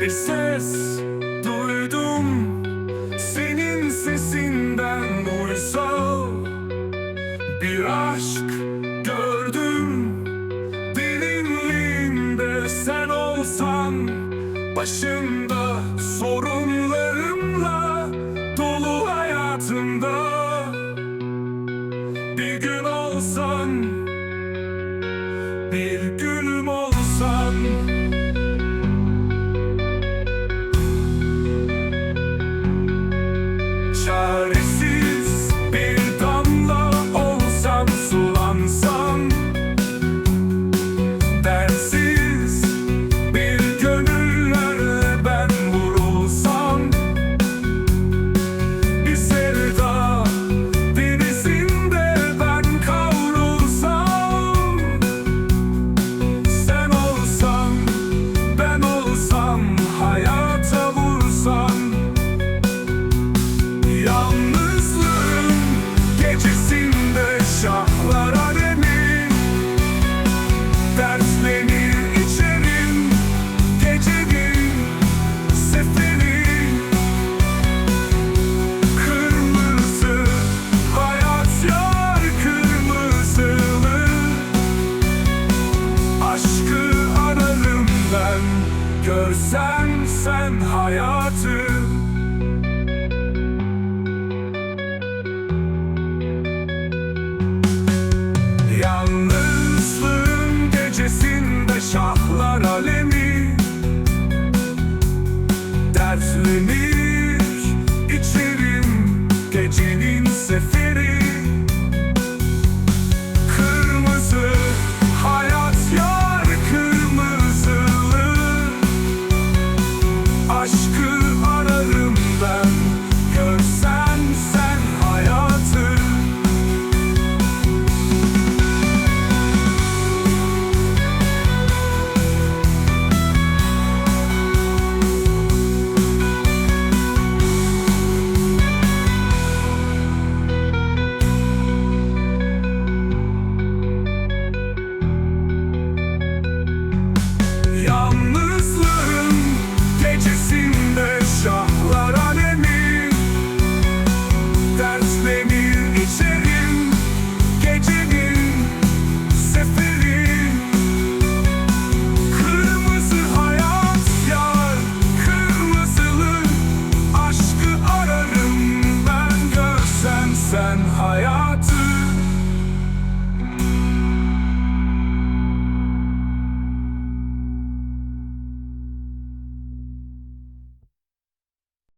Bir ses duydum. Senin sesinden uysal Bir aşk gördüm. Derinliğinde sen olsan Başımda sorunlarımla dolu hayatımda. Bir gün olsan bir gülüm This. Sen hayatı